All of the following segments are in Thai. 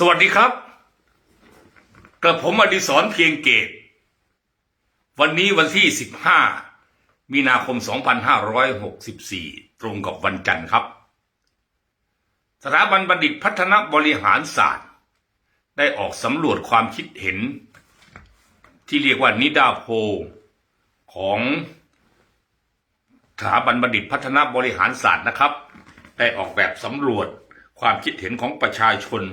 สวัสดีครับ กระผมอดิศรเพียงเกต วันนี้วันที่ 15 มีนาคม 2564 ตรงกับวันจันทร์ครับ สถาบันบัณฑิตพัฒนบริหารศาสตร์ ได้ออกสำรวจความคิดเห็น ที่เรียกว่านิดาโพของสถาบันบัณฑิตพัฒนบริหารศาสตร์นะครับ ได้ออกแบบสำรวจความคิดเห็นของประชาชน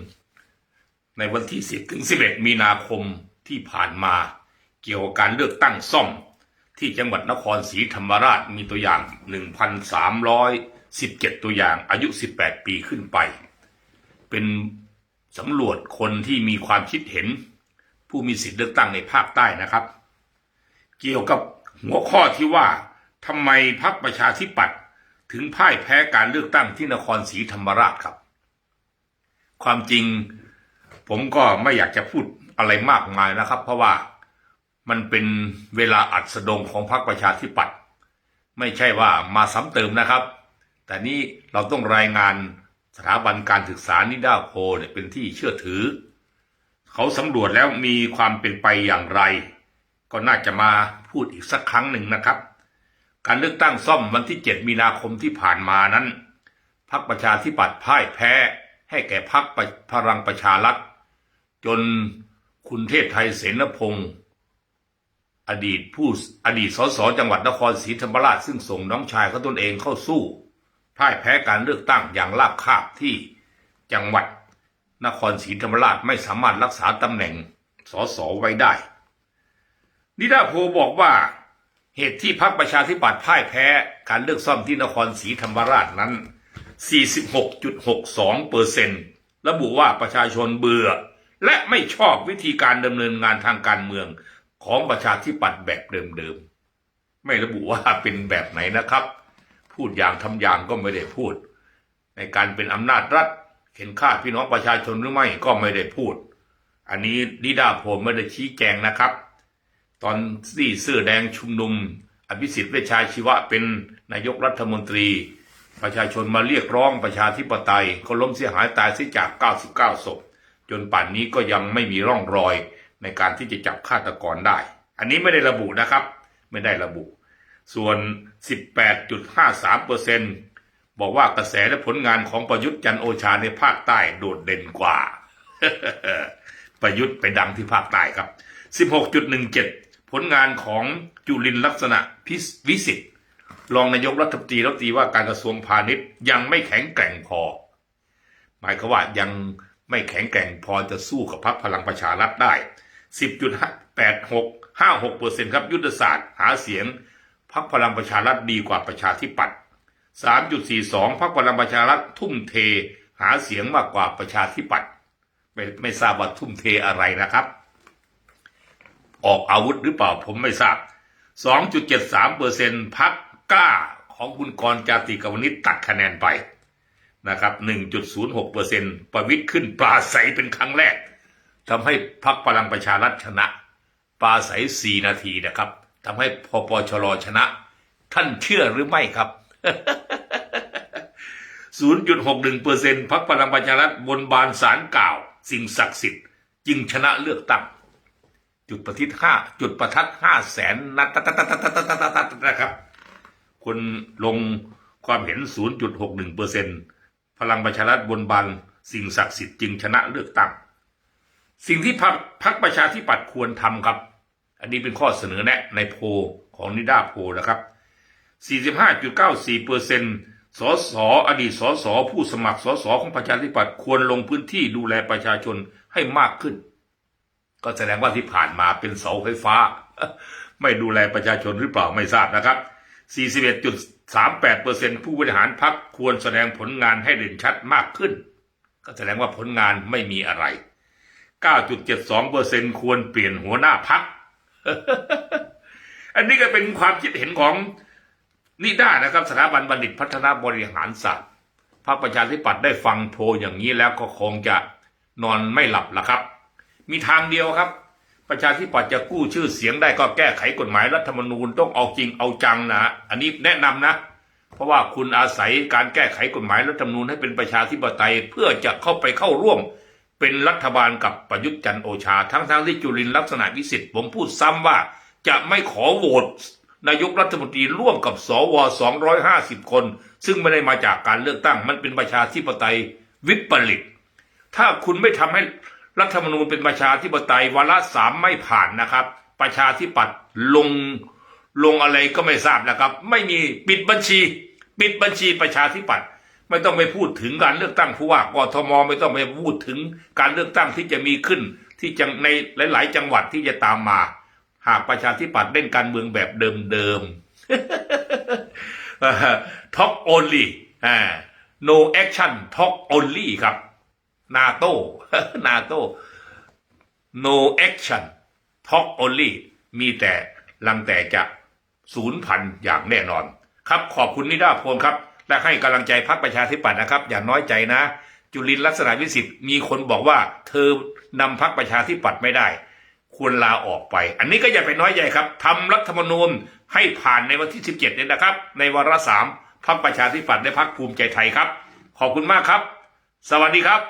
ในวันที่ 10 ถึง 11 มีนาคมที่ผ่านมา เกี่ยวกับการเลือกตั้งซ่อม ที่จังหวัดนครศรีธรรมราชมีตัวอย่าง 1,317 ตัวอย่างอายุ 18 ปีขึ้นไป เป็นสำรวจคนที่มีความคิดเห็น ผู้มีสิทธิเลือกตั้งในภาคใต้นะครับ เกี่ยวกับหัวข้อที่ว่าทำไมพรรคประชาธิปัตย์ถึงพ่ายแพ้การเลือกตั้งที่นครศรีธรรมราชครับ ความจริง ผมก็ไม่อยากจะพูดอะไรมากมายนะครับ เพราะว่ามันเป็นเวลาอัดสดงของพรรคประชาธิปัตย์ไม่ใช่ว่ามาซ้ำเติมนะครับ แต่นี่เราต้องรายงานสถาบันการศึกษานิดาโพเนี่ยเป็นที่เชื่อถือ เขาสำรวจแล้วมีความเป็นไปอย่างไร ก็น่าจะมาพูดอีกสักครั้งหนึ่งนะครับ การเลือกตั้งซ่อมวันที่ 7 มีนาคมที่ผ่านมานั้นพรรคประชาธิปัตย์พ่ายแพ้ให้แก่พรรคพลังประชารัฐ จนคุณเทพไทยเสนพงศ์อดีตผู้อดีตสสจังหวัดนครศรีธรรมราชซึ่งส่งน้องชายเขาตนเองเข้าสู้พ่ายแพ้การเลือกตั้งอย่างราบคาบที่จังหวัดนครศรีธรรมราชไม่สามารถรักษาตำแหน่งสสไว้ได้ นิดาโพบอกว่าเหตุที่พรรคประชาธิปัตย์พ่ายแพ้การเลือกซ่อมที่นครศรีธรรมราชนั้น 46.62เปอร์เซ็นระบุว่าประชาชนเบื่อ และไม่ชอบวิธีการดำเนินงานทางการเมืองของประชาธิปัตย์แบบเดิมๆ ไม่ระบุว่าเป็นแบบไหนนะครับ พูดอย่างทำอย่างก็ไม่ได้พูด ในการเป็นอำนาจรัฐเข็นฆ่าพี่น้องประชาชนหรือไม่ก็ไม่ได้พูด อันนี้นิดาโพลไม่ได้ชี้แจงนะครับ ตอนที่เสื้อแดงชุมนุม อภิสิทธิ์เวชชาชีวะเป็นนายกรัฐมนตรี ประชาชนมาเรียกร้องประชาธิปไตยก็ล้มเสียหายตายเสียจาก 99ศพ จนป่านนี้ก็ยังไม่มีร่องรอยในการที่จะจับฆาตกรได้ อันนี้ไม่ได้ระบุนะครับ ไม่ได้ระบุ ส่วน 18.53%บอกว่ากระแสและผลงานของประยุทธ์จันโอชาในภาคใต้โดดเด่นกว่า ประยุทธ์ไปดังที่ภาคใต้ครับ 16.17 ผลงานของจุลินลักษณะพิวิสิทธิ์รองนายกรัฐมนตรีรัฐมนตรีว่าการกระทรวงพาณิชย์ยังไม่แข็งแกร่งพอ หมายความว่ายัง ไม่แข็งแกร่งพอจะสู้กับพรรคพลังประชารัฐได้ 10.86 56เปอร์เซ็นต์ครับยุทธศาสตร์หาเสียงพรรคพลังประชารัฐดีกว่าประชาธิปัตย์ 3.42 พรรคพลังประชารัฐทุ่มเทหาเสียงมากกว่าประชาธิปัตย์ไม่ไม่ทราบว่าทุ่มเทอะไรนะครับ ออกอาวุธหรือเปล่าผมไม่ทราบ 2.73เปอร์เซ็นต์พักกล้าของคุณกรณ์จาติกาวนิชตัดคะแนนไป นะครับ1.06เปอร์เซ็นต์ประวิทย์ขึ้นปลาใสเป็นครั้งแรกทำให้พักพลังประชารัฐชนะ ปลาใส 4 นาทีนะครับทำให้พปชรชนะ ท่านเชื่อหรือไม่ครับ 0.61เปอร์เซ็นต์พักพลังประชารัฐบนบานสารกล่าว สิ่งศักดิ์สิทธิ์ จึงชนะเลือกตั้ง จุดประทิศห้าจุดประทัดห้าแสนนัดตัดตัดตัดตัดตัดตัดตัดนะครับคนลงความเห็น 0.61เปอร์เซ็นพ ลังประชารัฐบนบานสิ่งศักดิ์สิทธิ์จึงชนะเลือกตั้ง สิ่งที่พรรคพรรคประชาธิปัตย์ควรทำครับ อันนี้เป็นข้อเสนอแนะในโพลของนิดาโพลนะครับ 45.94เปอร์เซ็นสสอดีตสสผู้สมัครสสของประชาธิปัตย์ควรลงพื้นที่ดูแลประชาชนให้มากขึ้น ก็แสดงว่าที่ผ่านมาเป็นเสาไฟฟ้า ไม่ดูแลประชาชนหรือเปล่าไม่ทราบนะครับ 38%ผู้บริหารพรรควรแสดงผลงานให้เด่นชัดมากขึ้น ก็แสดงว่าผลงานไม่มีอะไร 9.72%ควรเปลี่ยนหัวหน้าพรรคอันนี้ก็เป็นความคิดเห็นของนิด้านะครับสถาบันบัณฑิตพัฒนาบริหารศาสตร์พรรคประชาธิปัตย์ได้ฟังโพอย่างนี้แล้วก็คงจะนอนไม่หลับละครับ มีทางเดียวครับ ประชาธิปัตย์จะกู้ชื่อเสียงได้ก็แก้ไขกฎหมายรัฐธรรมนูญต้องเอาจริงเอาจังนะ อันนี้แนะนำนะ เพราะว่าคุณอาศัยการแก้ไขกฎหมายรัฐธรรมนูญให้เป็นประชาธิปไตยเพื่อจะเข้าไปเข้าร่วม เป็นรัฐบาลกับประยุทธ์จันโอชา ทั้งทั้งๆที่จุลินลักษณะวิสิทธิ์ผมพูดซ้ำว่า จะไม่ขอโหวตนายกรัฐมนตรีร่วมกับสว250 คน ซึ่งไม่ได้มาจากการเลือกตั้งมันเป็นประชาธิปไตยวิปริตถ้าคุณไม่ทำให้ รัฐธรรมนูญเป็นประชาธิปไตยวาระสามไม่ผ่านนะครับ ประชาธิปัตย์ลงลงอะไรก็ไม่ทราบนะครับ ไม่มีปิดบัญชี ปิดบัญชีประชาธิปัตย์ไม่ต้องไปพูดถึงการเลือกตั้งผู้ว่ากทมไม่ต้องไปพูดถึงการเลือกตั้งที่จะมีขึ้นที่จังในหลาย ๆ จังหวัดที่จะตามมา หากประชาธิปัตย์เล่นการเมืองแบบเดิมๆ talk only อ่ no action talk only ครับ นาโต้นาโต้ no action talk only มีแต่ลังแต่จะศูนย์พันอย่างแน่นอน ครับขอบคุณนิดาพงครับ และให้กำลังใจพรรคประชาธิปัตย์นะครับ อย่าน้อยใจนะ จุลินลักษณะวิสิทธิ์มีคนบอกว่า เธอนำพรรคประชาธิปัตย์ไม่ได้ ควรลาออกไป อันนี้ก็อย่าไปน้อยใจครับทำรัฐธรรมนูญให้ผ่านในวันที่ 17เนี่ยนะครับ ในวาระสามพรรคประชาธิปัตย์และพรรคภูมิใจไทยครับ ขอบคุณมากครับ สวัสดีครับ